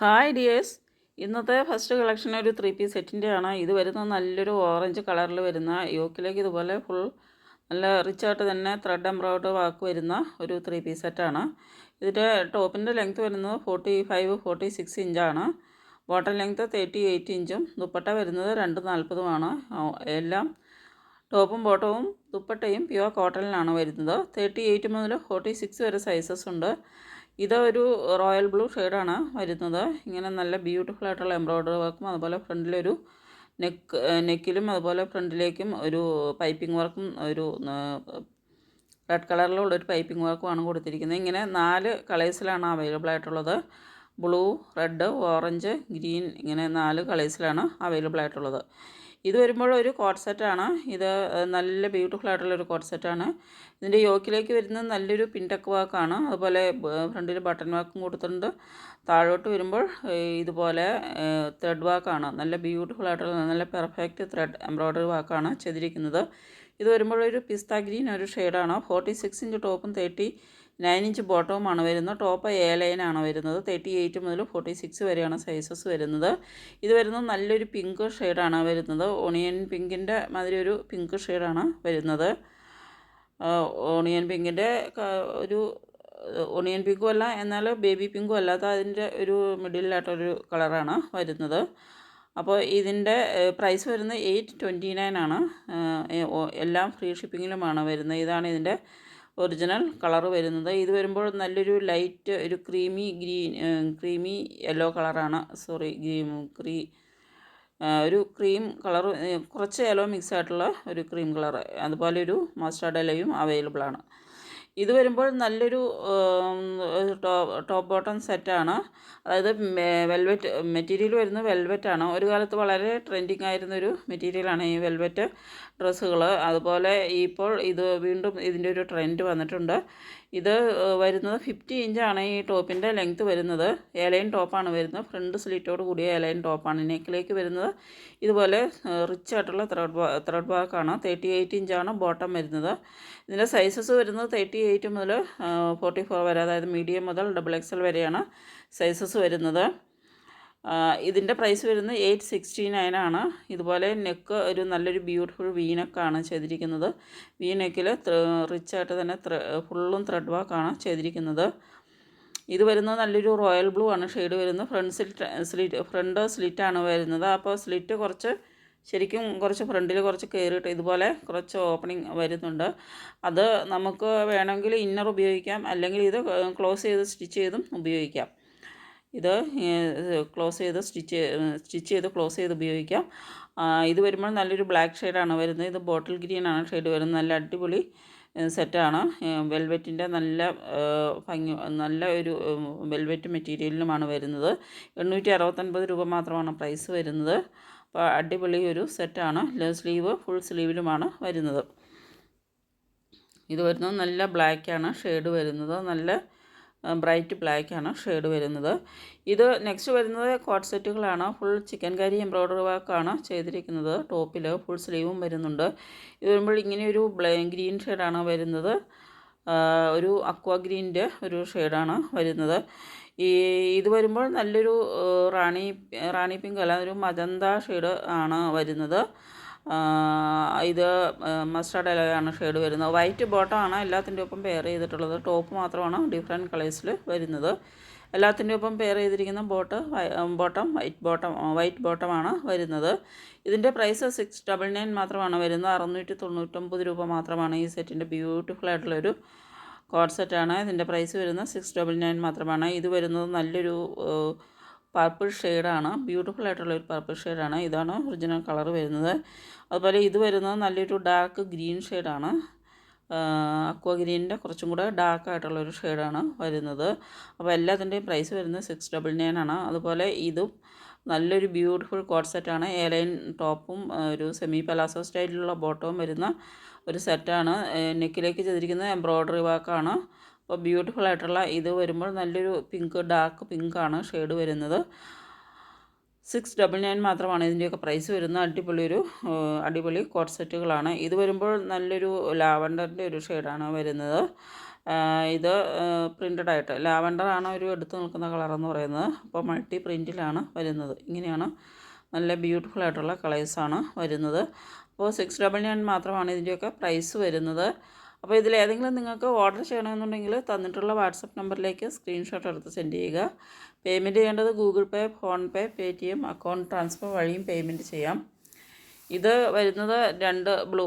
Hi dears ഇന്നത്തെ first collection ഒരു three piece സെറ്റിന്റെ ആണ് ഇത് വരുന്ന നല്ലൊരു ഓറഞ്ച് കളറിൽ വരുന്ന യോക്കിലേക്ക് ഇതുപോലെ ഫുൾ നല്ല റിച്ച് ആയിട്ട് തന്നെ ത്രെഡ് എംബ്രോയ്ഡറി വാക്ക് വരുന്ന ഒരു ത്രീ പീസ് സെറ്റാണ് ഇതിന്റെ ടോപ്പിന്റെ ലെങ്ത് വരുന്നത് ഫോർട്ടി ഫൈവ് ഫോർട്ടി സിക്സ് ഇഞ്ചാണ് ബോട്ടം ലെങ്ത് തേർട്ടി എയ്റ്റ് ഇഞ്ചും ദുപ്പട്ട വരുന്നത് രണ്ട് നാൽപ്പതുമാണ് എല്ലാം ടോപ്പും ബോട്ടവും ദുപ്പട്ടയും പ്യുവർ കോട്ടണിലാണ് വരുന്നത്. തേർട്ടി എയ്റ്റ് മുതൽ ഫോർട്ടി സിക്സ് വരെ സൈസസ് ഉണ്ട്. ഇത് ഒരു റോയൽ ബ്ലൂ ഷെയ്ഡാണ് വരുന്നത്. ഇങ്ങനെ നല്ല ബ്യൂട്ടിഫുൾ ആയിട്ടുള്ള എംബ്രോയ്ഡറി വർക്കും അതുപോലെ ഫ്രണ്ടിലൊരു നെക്ക് നെക്കിലും അതുപോലെ ഫ്രണ്ടിലേക്കും ഒരു പൈപ്പിംഗ് വർക്കും ഒരു റെഡ് കളറിലുള്ള ഒരു പൈപ്പിംഗ് വർക്കുമാണ് കൊടുത്തിരിക്കുന്നത്. ഇങ്ങനെ നാല് കളേഴ്സിലാണ് അവൈലബിൾ ആയിട്ടുള്ളത്. ബ്ലൂ റെഡ് ഓറഞ്ച് ഗ്രീൻ ഇങ്ങനെ നാല് കളേഴ്സിലാണ് അവൈലബിൾ ആയിട്ടുള്ളത്. ഇത് വരുമ്പോൾ ഒരു കോട്ട് സെറ്റാണ് ഇത് നല്ല ബ്യൂട്ടിഫുൾ ആയിട്ടുള്ള ഒരു കോട്ട് സെറ്റാണ് ഇതിന്റെ യോക്കിലേക്ക് വരുന്നത് നല്ലൊരു പിൻടക്ക് വാക്കാണ് അതുപോലെ ഫ്രണ്ടിൽ ബട്ടൺ വാക്കും കൊടുത്തിട്ടുണ്ട്. താഴോട്ട് വരുമ്പോൾ ഇതുപോലെ ത്രെഡ് വാക്കാണ് നല്ല ബ്യൂട്ടിഫുൾ ആയിട്ടുള്ള നല്ല പെർഫെക്റ്റ് ത്രെഡ് എംബ്രോയ്ഡറി വാക്കാണ് ചെയ്തിരിക്കുന്നത്. ഇത് വരുമ്പോൾ ഒരു പിസ്ത ഗ്രീൻ ഒരു ഷെയ്ഡാണ് ഫോർട്ടി സിക്സ് ഇഞ്ച് ടോപ്പും തേർട്ടി നയൻ ഇഞ്ച് ബോട്ടവുമാണ് വരുന്നത്. ടോപ്പ് എ ലൈൻ ആണ് വരുന്നത്. തേർട്ടി എയ്റ്റ് മുതൽ ഫോർട്ടി സിക്സ് വരെയാണ് സൈസസ് വരുന്നത്. ഇത് വരുന്നത് നല്ലൊരു പിങ്ക് ഷെയ്ഡാണ് വരുന്നത്. ഓണിയൻ പിങ്കിന്റെ മാതിരി ഒരു പിങ്ക് ഷെയ്ഡാണ് വരുന്നത്. ഓണിയൻ പിങ്കിന്റെ ഒരു ഓണിയൻ പിങ്കും അല്ല എന്നാൽ ബേബി പിങ്കും അല്ലാത്ത അതിന്റെ ഒരു മിഡിലായിട്ടൊരു കളറാണ് വരുന്നത്. അപ്പോൾ ഇതിന്റെ പ്രൈസ് വരുന്നത് എയ്റ്റ് ട്വന്റി നയൻ ആണ്. എല്ലാം ഫ്രീ ഷിപ്പിങ്ങിലുമാണ് വരുന്നത്. ഇതാണ് ഇതിന്റെ ഒറിജിനൽ കളർ വരുന്നത്. ഇത് വരുമ്പോൾ നല്ലൊരു ലൈറ്റ് ഒരു ക്രീമി ഗ്രീൻ ക്രീമി യെല്ലോ കളറാണ്. സോറി ക്രീ ഒരു ക്രീം കളർ കുറച്ച് യെല്ലോ മിക്സ് ആയിട്ടുള്ള ഒരു ക്രീം കളർ അതുപോലെ ഒരു മസ്റ്റാർഡ് ഇലയും അവൈലബിൾ ആണ്. ഇത് വരുമ്പോൾ നല്ലൊരു ടോപ്പ് ബോട്ടം സെറ്റാണ് അതായത് വെൽവെറ്റ് മെറ്റീരിയൽ വരുന്നത് വെൽവെറ്റാണ് ഒരു കാലത്ത് വളരെ ട്രെൻഡിങ് ആയിരുന്നൊരു മെറ്റീരിയലാണ് ഈ വെൽവെറ്റ് ഡ്രസ്സുകൾ അതുപോലെ ഇപ്പോൾ ഇത് വീണ്ടും ഇതിന്റെ ഒരു ട്രെൻഡ് വന്നിട്ടുണ്ട്. ഇത് വരുന്നത് ഫിഫ്റ്റി ഇഞ്ചാണ് ഈ ടോപ്പിന്റെ ലെങ്ത്ത് വരുന്നത്. ഏലൈൻ ടോപ്പാണ് വരുന്നത്. ഫ്രണ്ട് സ്ലിറ്റോട് കൂടിയ ഏലൈൻ ടോപ്പാണ് നെക്കിലേക്ക് വരുന്നത്. ഇതുപോലെ റിച്ച് ആയിട്ടുള്ള ത്രെഡ് ത്രെഡ് വർക്കാണ് തേർട്ടി എയ്റ്റ് ഇഞ്ചാണ് ബോട്ടം വരുന്നത്. ഇതിന്റെ സൈസസ് വരുന്നത് തേർട്ടി എയ്റ്റ് മുതൽ ഫോർട്ടി ഫോർ വരെ അതായത് മീഡിയം മുതൽ ഡബിൾ എക്സൽ വരെയാണ് സൈസസ് വരുന്നത്. ഇതിന്റെ പ്രൈസ് വരുന്നത് എയ്റ്റ് സിക്സ്റ്റി നയൻ ആണ്. ഇതുപോലെ നെക്ക് ഒരു നല്ലൊരു ബ്യൂട്ടിഫുൾ വീനക്കാണ് ചെയ്തിരിക്കുന്നത്. വീനക്കിൽ നെക്കിൽ റിച്ചായിട്ട് തന്നെ ഫുള്ളും ത്രെഡ് വർക്കാണ് ചെയ്തിരിക്കുന്നത്. ഇത് വരുന്നത് നല്ലൊരു റോയൽ ബ്ലൂ ആണ്. ഷെയ്ഡ് വരുന്നത് ഫ്രണ്ട് സ്ലിറ്റ് സ്ലിറ്റ് ഫ്രണ്ട് സ്ലിറ്റാണ് വരുന്നത്. അപ്പോൾ സ്ലിറ്റ് കുറച്ച് ശരിക്കും കുറച്ച് ഫ്രണ്ടിൽ കുറച്ച് കയറിയിട്ട് ഇതുപോലെ കുറച്ച് ഓപ്പണിങ് വരുന്നുണ്ട്. അത് നമുക്ക് വേണമെങ്കിൽ ഇന്നർ ഉപയോഗിക്കാം. അല്ലെങ്കിൽ ഇത് ക്ലോസ് ചെയ്ത് സ്റ്റിച്ച് ചെയ്തും ഉപയോഗിക്കാം. ഇത് ക്ലോസ് ചെയ്ത് സ്റ്റിച്ച് സ്റ്റിച്ച് ചെയ്ത് ക്ലോസ് ചെയ്ത് ഉപയോഗിക്കാം. ഇത് വരുമ്പോൾ നല്ലൊരു ബ്ലാക്ക് ഷെയ്ഡാണ് വരുന്നത്. ഇത് ബോട്ടിൽ ഗ്രീൻ ആണ് ഷെയ്ഡ് വരുന്നത്. നല്ല അടിപൊളി സെറ്റാണ് വെൽവെറ്റിന്റെ നല്ല ഭംഗി നല്ല ഒരു വെൽവെറ്റ് മെറ്റീരിയലിനുമാണ് വരുന്നത്. എണ്ണൂറ്റി അറുപത്തൊൻപത് രൂപ മാത്രമാണ് പ്രൈസ് വരുന്നത്. അപ്പോൾ അടിപൊളി ഒരു സെറ്റാണ് സ്ലീവ് ഫുൾ സ്ലീവിലുമാണ് വരുന്നത്. ഇത് വരുന്നത് നല്ല ബ്ലാക്കാണ് ഷെയ്ഡ് വരുന്നത്. നല്ല ബ്രൈറ്റ് ബ്ലാക്ക് ആണ് ഷെയ്ഡ് വരുന്നത്. ഇത് നെക്സ്റ്റ് വരുന്നത് കോട്ട് സെറ്റുകളാണ്. ഫുൾ ചിക്കൻ കരി എംബ്രോയ്ഡറി വർക്കാണ് ചെയ്തിരിക്കുന്നത്. ടോപ്പിൽ ഫുൾ സ്ലീവും വരുന്നുണ്ട്. ഇത് വരുമ്പോൾ ഇങ്ങനെ ഒരു ഗ്രീൻ ഷെയ്ഡാണ് വരുന്നത്. ഒരു അക്വ ഗ്രീന്റെ ഒരു ഷെയ്ഡാണ് വരുന്നത്. ഈ ഇത് വരുമ്പോൾ നല്ലൊരു റാണി റാണി പിങ്ക് അല്ല ഒരു മജന്ത ഷെയ്ഡ് ആണ് വരുന്നത്. ഇത് മസ്റ്റർഡ് ഇലയാണ് ഷെയ്ഡ് വരുന്നത്. വൈറ്റ് ബോട്ടമാണ് എല്ലാത്തിന്റെ ഒപ്പം പെയർ ചെയ്തിട്ടുള്ളത്. ടോപ്പ് മാത്രമാണ് ഡിഫറെന്റ് കളേഴ്സിൽ വരുന്നത്. എല്ലാത്തിന്റെ ഒപ്പം പെയർ ചെയ്തിരിക്കുന്ന ബോട്ട് ബോട്ടം വൈറ്റ് ബോട്ടം വൈറ്റ് ബോട്ടമാണ് വരുന്നത്. ഇതിന്റെ പ്രൈസ് സിക്സ് ഡബിൾ നയൻ മാത്രമാണ് വരുന്നത്. അറുന്നൂറ്റി തൊണ്ണൂറ്റൊമ്പത് രൂപ മാത്രമാണ് ഈ സെറ്റിന്റെ ബ്യൂട്ടിഫുൾ ആയിട്ടുള്ളൊരു കോഡ് സെറ്റാണ് ഇതിന്റെ പ്രൈസ് വരുന്നത് സിക്സ് ഡബിൾ നയൻ മാത്രമാണ്. ഇത് വരുന്നത് നല്ലൊരു പർപ്പിൾ ഷെയ്ഡാണ് ബ്യൂട്ടിഫുൾ ആയിട്ടുള്ള ഒരു പർപ്പിൾ ഷെയ്ഡാണ് ഇതാണ് ഒറിജിനൽ കളർ വരുന്നത്. അതുപോലെ ഇത് വരുന്നത് നല്ലൊരു ഡാർക്ക് ഗ്രീൻ ഷെയ്ഡാണ് അക്വ ഗ്രീനിന്റെ കുറച്ചും കൂടെ ഡാർക്ക് ആയിട്ടുള്ള ഒരു ഷെയ്ഡാണ് വരുന്നത്. അപ്പോൾ എല്ലാത്തിന്റെയും പ്രൈസ് വരുന്നത് സിക്സ് ഡബിൾ നയൻ ആണ്. അതുപോലെ ഇതും നല്ലൊരു ബ്യൂട്ടിഫുൾ കോഡ് സെറ്റാണ് എയർലൈൻ ടോപ്പും ഒരു സെമി പലാസോ സ്റ്റൈലിലുള്ള ബോട്ടവും വരുന്ന ഒരു സെറ്റാണ് നെക്കിലേക്ക് ചെയ്തിരിക്കുന്നത് എംബ്രോയ്ഡറി വർക്കാണ് അപ്പോൾ ബ്യൂട്ടിഫുൾ ആയിട്ടുള്ള ഇത് വരുമ്പോൾ നല്ലൊരു പിങ്ക് ഡാർക്ക് പിങ്കാണ് ഷെയ്ഡ് വരുന്നത്. സിക്സ് ഡബിൾ നയൻ മാത്രമാണ് ഇതിന്റെയൊക്കെ പ്രൈസ് വരുന്നത്. അടിപൊളി ഒരു അടിപൊളി കോട്ട് സെറ്റുകളാണ് ഇത് വരുമ്പോൾ നല്ലൊരു ലാവണ്ടറിന്റെ ഒരു ഷെയ്ഡാണ് വരുന്നത്. ഇത് പ്രിന്റഡ് ആയിട്ട്. ലാവണ്ടർ ആണ് ഒരു എടുത്തു നിൽക്കുന്ന കളറെന്ന് പറയുന്നത്. അപ്പോൾ മൾട്ടി പ്രിന്റിലാണ് വരുന്നത്. ഇങ്ങനെയാണ് നല്ല ബ്യൂട്ടിഫുൾ ആയിട്ടുള്ള കളേഴ്സാണ് വരുന്നത്. അപ്പോൾ സിക്സ് ഡബിൾ നയൻ മാത്രമാണ് ഇതിന്റെയൊക്കെ പ്രൈസ് വരുന്നത്. അപ്പോൾ ഇതിലേതെങ്കിലും നിങ്ങൾക്ക് ഓർഡർ ചെയ്യണമെന്നുണ്ടെങ്കിൽ തന്നിട്ടുള്ള വാട്സപ്പ് നമ്പറിലേക്ക് സ്ക്രീൻഷോട്ട് എടുത്ത് സെൻഡ് ചെയ്യുക. പേയ്മെന്റ് ചെയ്യേണ്ടത് Google pay PhonePe Paytm account transfer വഴിയും പേയ്മെന്റ് ചെയ്യാം. ഇത് വരുന്നത് രണ്ട് ബ്ലൂ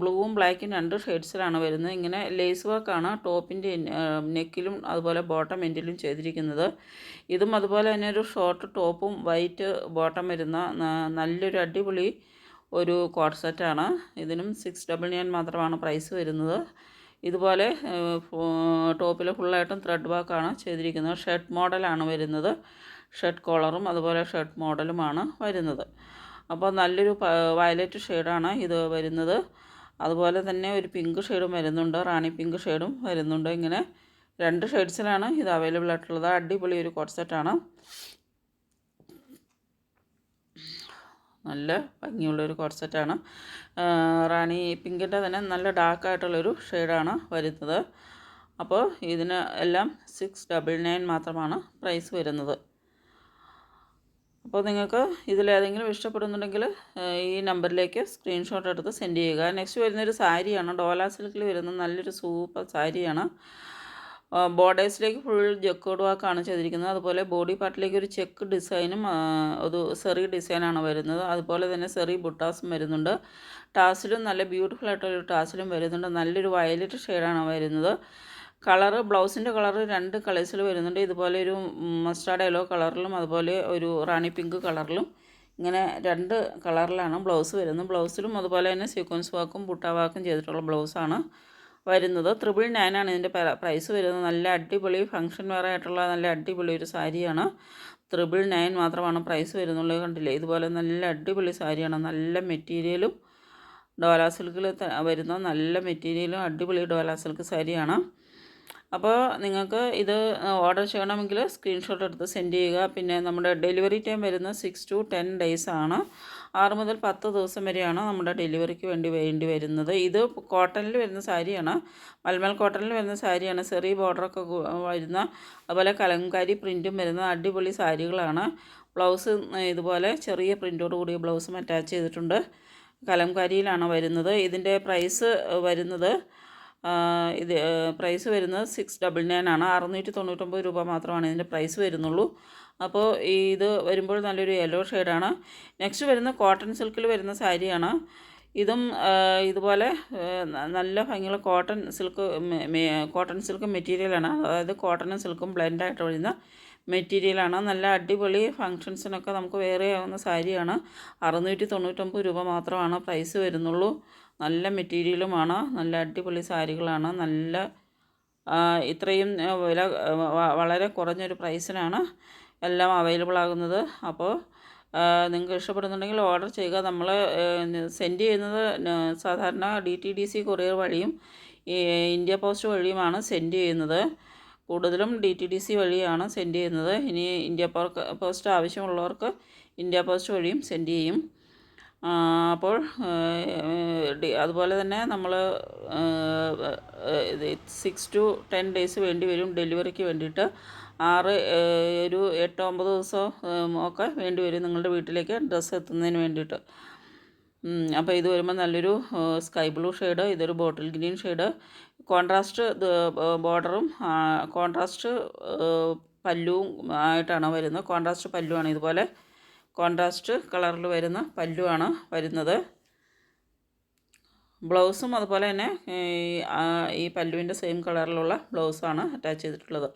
ബ്ലൂവും ബ്ലാക്കും രണ്ട് ഷെയ്ഡ്സിലാണ് വരുന്നത്. ഇങ്ങനെ ലേസ് വർക്കാണ് ടോപ്പിന്റെ നെക്കിലും അതുപോലെ ബോട്ടം എൻഡിലും ചെയ്തിരിക്കുന്നത്. ഇതും അതുപോലെ തന്നെ ഒരു ഷോർട്ട് ടോപ്പും വൈറ്റ് ബോട്ടം വരുന്ന നല്ലൊരു അടിപൊളി ഒരു കോഡ് സെറ്റാണ്. ഇതിനും സിക്സ് ഡബിൾ നയൻ മാത്രമാണ് പ്രൈസ് വരുന്നത്. ഇതുപോലെ ടോപ്പിൽ ഫുള്ളായിട്ടും ത്രെഡ് വർക്കാണ് ചെയ്തിരിക്കുന്നത്. ഷർട്ട് മോഡലാണ് വരുന്നത്. ഷർട്ട് കോളറും അതുപോലെ ഷർട്ട് മോഡലുമാണ് വരുന്നത്. അപ്പോൾ നല്ലൊരു വയലറ്റ് ഷെയ്ഡാണ് ഇത് വരുന്നത്. അതുപോലെ തന്നെ ഒരു പിങ്ക് ഷെയ്ഡും വരുന്നുണ്ട്. റാണി പിങ്ക് ഷെയ്ഡും വരുന്നുണ്ട്. ഇങ്ങനെ രണ്ട് ഷെയ്ഡ്സിലാണ് ഇത് അവൈലബിൾ ആയിട്ടുള്ളത്. അടിപൊളി ഒരു കോഡ് സെറ്റാണ്. നല്ല ഭംഗിയുള്ളൊരു കോർസെറ്റാണ്. സെറ്റാണ് റാണി പിങ്കിന്റെ തന്നെ നല്ല ഡാർക്കായിട്ടുള്ളൊരു ഷെയ്ഡാണ് വരുന്നത്. അപ്പോൾ ഇതിന് എല്ലാം സിക്സ് ഡബിൾ നയൻ മാത്രമാണ് പ്രൈസ് വരുന്നത്. അപ്പോൾ നിങ്ങൾക്ക് ഇതിലേതെങ്കിലും ഇഷ്ടപ്പെടുന്നുണ്ടെങ്കിൽ ഈ നമ്പറിലേക്ക് സ്ക്രീൻഷോട്ട് എടുത്ത് സെൻഡ് ചെയ്യുക. നെക്സ്റ്റ് വരുന്നൊരു സാരിയാണ്. ഡോലാ സിൽക്കിൽ വരുന്ന നല്ലൊരു സൂപ്പർ സാരിയാണ്. ബോർഡേഴ്സിലേക്ക് ഫുൾ ജക്കോഡ് വാക്കാണ് ചെയ്തിരിക്കുന്നത്. അതുപോലെ ബോഡി പാർട്ടിലേക്ക് ഒരു ചെക്ക് ഡിസൈനും ഒരു സെറി ഡിസൈനാണ് വരുന്നത്. അതുപോലെ തന്നെ സെറി ബുട്ടാസും വരുന്നുണ്ട്. ടാസിലും നല്ല ബ്യൂട്ടിഫുൾ ആയിട്ടുള്ളൊരു ടാസിലും വരുന്നുണ്ട്. നല്ലൊരു വയലറ്റ് ഷെയ്ഡാണ് വരുന്നത്. കളറ് ബ്ലൗസിന്റെ കളറ് രണ്ട് കളേഴ്സിൽ വരുന്നുണ്ട്. ഇതുപോലെ ഒരു മസ്റ്റാർഡ് യെല്ലോ കളറിലും അതുപോലെ ഒരു റാണി പിങ്ക് കളറിലും ഇങ്ങനെ രണ്ട് കളറിലാണ് ബ്ലൗസ് വരുന്നത്. ബ്ലൗസിലും അതുപോലെ തന്നെ സീക്വൻസ് വാക്കും ബുട്ട വാക്കും ചെയ്തിട്ടുള്ള ബ്ലൗസാണ് വരുന്നത്. ത്രിപിൾ ആണ്. ഇതിന്റെ പ്രൈസ് വരുന്നത്. നല്ല അടിപൊളി ഫംഗ്ഷൻ വെയർ ആയിട്ടുള്ള നല്ല അടിപൊളി ഒരു സാരിയാണ്. ത്രിപിൾ നയൻ മാത്രമാണ് പ്രൈസ് വരുന്നുള്ളത് കണ്ടില്ലേ? ഇതുപോലെ നല്ല അടിപൊളി സാരിയാണ്. നല്ല മെറ്റീരിയലും ഡോലാ സിൽക്കിൽ വരുന്ന നല്ല മെറ്റീരിയലും അടിപൊളി ഡോലാ സിൽക്ക് സാരിയാണ്. അപ്പോൾ നിങ്ങൾക്ക് ഇത് ഓർഡർ ചെയ്യണമെങ്കിൽ സ്ക്രീൻഷോട്ട് എടുത്ത് സെൻഡ് ചെയ്യുക. പിന്നെ നമ്മുടെ ഡെലിവറി ടൈം വരുന്നത് സിക്സ് ടു ടെൻ ഡേയ്സ് ആണ്. ആറ് മുതൽ പത്ത് ദിവസം വരെയാണ് നമ്മുടെ ഡെലിവറിക്ക് വേണ്ടി വേണ്ടി വരുന്നത്. ഇത് കോട്ടണിൽ വരുന്ന സാരിയാണ്. മൽമൽ കോട്ടണിൽ വരുന്ന സാരിയാണ്. ചെറിയ ബോർഡറൊക്കെ വരുന്ന അതുപോലെ കലങ്കാരി പ്രിന്റും വരുന്ന അടിപൊളി സാരികളാണ്. ബ്ലൗസ് ഇതുപോലെ ചെറിയ പ്രിന്റോട് കൂടിയ ബ്ലൗസും അറ്റാച്ച് ചെയ്തിട്ടുണ്ട്. കലംകാരിയിലാണ് വരുന്നത്. ഇതിന്റെ പ്രൈസ് വരുന്നത് ഇത് പ്രൈസ് വരുന്നത് സിക്സ് ഡബിൾ നയൻ ആണ്. അറുന്നൂറ്റി തൊണ്ണൂറ്റൊമ്പത് രൂപ മാത്രമാണ് ഇതിന്റെ പ്രൈസ് വരുന്നുള്ളൂ. അപ്പോൾ ഇത് വരുമ്പോൾ നല്ലൊരു യെല്ലോ ഷെയ്ഡാണ് നെക്സ്റ്റ് വരുന്ന കോട്ടൺ സിൽക്കിൽ വരുന്ന സാരിയാണ്. ഇതും ഇതുപോലെ നല്ല ഭംഗിയുള്ള കോട്ടൺ സിൽക്ക് കോട്ടൺ സിൽക്ക് മെറ്റീരിയലാണ് അതായത് കോട്ടണും സിൽക്കും ബ്ലെൻഡായിട്ട് വരുന്ന മെറ്റീരിയലാണ് നല്ല അടിപൊളി ഫങ്ഷൻസിനൊക്കെ നമുക്ക് വേറെ ആവുന്ന സാരിയാണ്. അറുന്നൂറ്റി തൊണ്ണൂറ്റൊമ്പത് രൂപ മാത്രമാണ് പ്രൈസ് വരുന്നുള്ളൂ. നല്ല മെറ്റീരിയലുമാണ് നല്ല അടിപൊളി സാരികളാണ്. നല്ല ഇത്രയും വില വളരെ കുറഞ്ഞൊരു പ്രൈസിനാണ് എല്ലാം അവൈലബിൾ ആകുന്നത്. അപ്പോൾ നിങ്ങൾക്ക് ഇഷ്ടപ്പെടുന്നുണ്ടെങ്കിൽ ഓർഡർ ചെയ്യുക. നമ്മൾ സെൻഡ് ചെയ്യുന്നത് സാധാരണ D T D C courier വഴിയും ഇന്ത്യ പോസ്റ്റ് വഴിയുമാണ് സെൻഡ് ചെയ്യുന്നത്. കൂടുതലും ഡി ടി ഡി സി വഴിയാണ് സെൻഡ് ചെയ്യുന്നത്. ഇനി ഇന്ത്യ പോസ്റ്റ് ആവശ്യമുള്ളവർക്ക് ഇന്ത്യ പോസ്റ്റ് വഴിയും സെൻഡ് ചെയ്യും. അപ്പോൾ അതുപോലെ തന്നെ നമ്മൾ സിക്സ് ടു ടെൻ ഡേയ്സ് വേണ്ടി വരും. ഡെലിവറിക്ക് വേണ്ടിയിട്ട്. ആറ് ഒരു എട്ട് ഒമ്പത് ദിവസം ഒക്കെ വേണ്ടി വരും നിങ്ങളുടെ വീട്ടിലേക്ക് ഡ്രസ്സ് എത്തുന്നതിന് വേണ്ടിയിട്ട്. അപ്പോൾ ഇത് വരുമ്പോൾ നല്ലൊരു സ്കൈ ബ്ലൂ ഷെയ്ഡ് ഇതൊരു ബോട്ടിൽ ഗ്രീൻ ഷെയ്ഡ്. കോൺട്രാസ്റ്റ് ബോർഡറും കോൺട്രാസ്റ്റ് പല്ലുവും ആയിട്ടാണ് വരുന്നത്. കോൺട്രാസ്റ്റ് പല്ലുവാണ് ഇതുപോലെ. കോൺട്രാസ്റ്റ് കളറിൽ വരുന്ന പല്ലുവാണ് വരുന്നത്. ബ്ലൗസും അതുപോലെ തന്നെ ഈ പല്ലുവിന്റെ സെയിം കളറിലുള്ള ബ്ലൗസാണ് അറ്റാച്ച് ചെയ്തിട്ടുള്ളത്.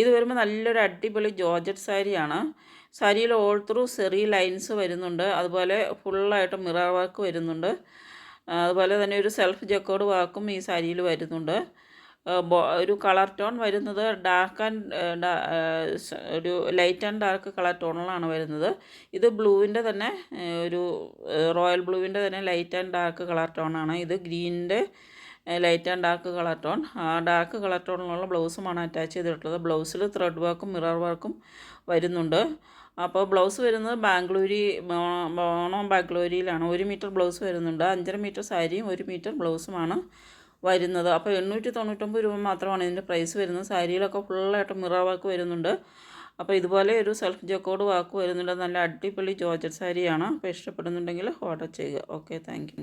ഇത് വരുമ്പോൾ നല്ലൊരു അടിപൊളി ജോർജറ്റ് സാരിയാണ്. സാരിയിൽ ഓൾ ത്രൂ സെറി ലൈൻസ് വരുന്നുണ്ട്. അതുപോലെ ഫുള്ളായിട്ട് മിറർ വർക്ക് വരുന്നുണ്ട്. അതുപോലെ തന്നെ ഒരു സെൽഫ് ജക്കോഡ് വർക്കും ഈ സാരിയിൽ വരുന്നുണ്ട്. ഒരു കളർ ടോൺ വരുന്നത് ഡാർക്ക് ആൻഡ് ഒരു ലൈറ്റ് ആൻഡ് ഡാർക്ക് കളർ ടോണിലാണ് വരുന്നത്. ഇത് ബ്ലൂവിന്റെ തന്നെ ഒരു റോയൽ ബ്ലൂവിന്റെ തന്നെ ലൈറ്റ് ആൻഡ് ഡാർക്ക് കളർ ടോണാണ്. ഇത് ഗ്രീനിന്റെ light and dark colour tone. ആ ഡാർക്ക് കളർ ടോണിലുള്ള ബ്ലൗസുമാണ് അറ്റാച്ച് ചെയ്തിട്ടുള്ളത്. ബ്ലൗസിൽ ത്രെഡ് വർക്കും മിറർ വർക്കും വരുന്നുണ്ട്. അപ്പോൾ ബ്ലൗസ് വരുന്നത് ബാംഗ്ലൂരി മോണോ ബാംഗ്ലൂരിയിലാണ്. ഒരു മീറ്റർ ബ്ലൗസ് വരുന്നുണ്ട്. അഞ്ചര മീറ്റർ സാരിയും ഒരു മീറ്റർ ബ്ലൗസുമാണ്. വരുന്നത്. അപ്പോൾ എണ്ണൂറ്റി തൊണ്ണൂറ്റൊമ്പത് രൂപ മാത്രമാണ് ഇതിന്റെ പ്രൈസ് വരുന്നത്. സാരിയിലൊക്കെ ഫുള്ളായിട്ട് മിറ വർക്ക് വരുന്നുണ്ട്. അപ്പോൾ ഇതുപോലെ ഒരു സെൽഫ് ജക്കോഡ് വാക്ക് വരുന്നുണ്ട്. നല്ല അടിപൊളി ജോർജറ്റ് സാരിയാണ്. അപ്പോൾ ഇഷ്ടപ്പെടുന്നുണ്ടെങ്കിൽ ഓർഡർ ചെയ്യുക. Okay thank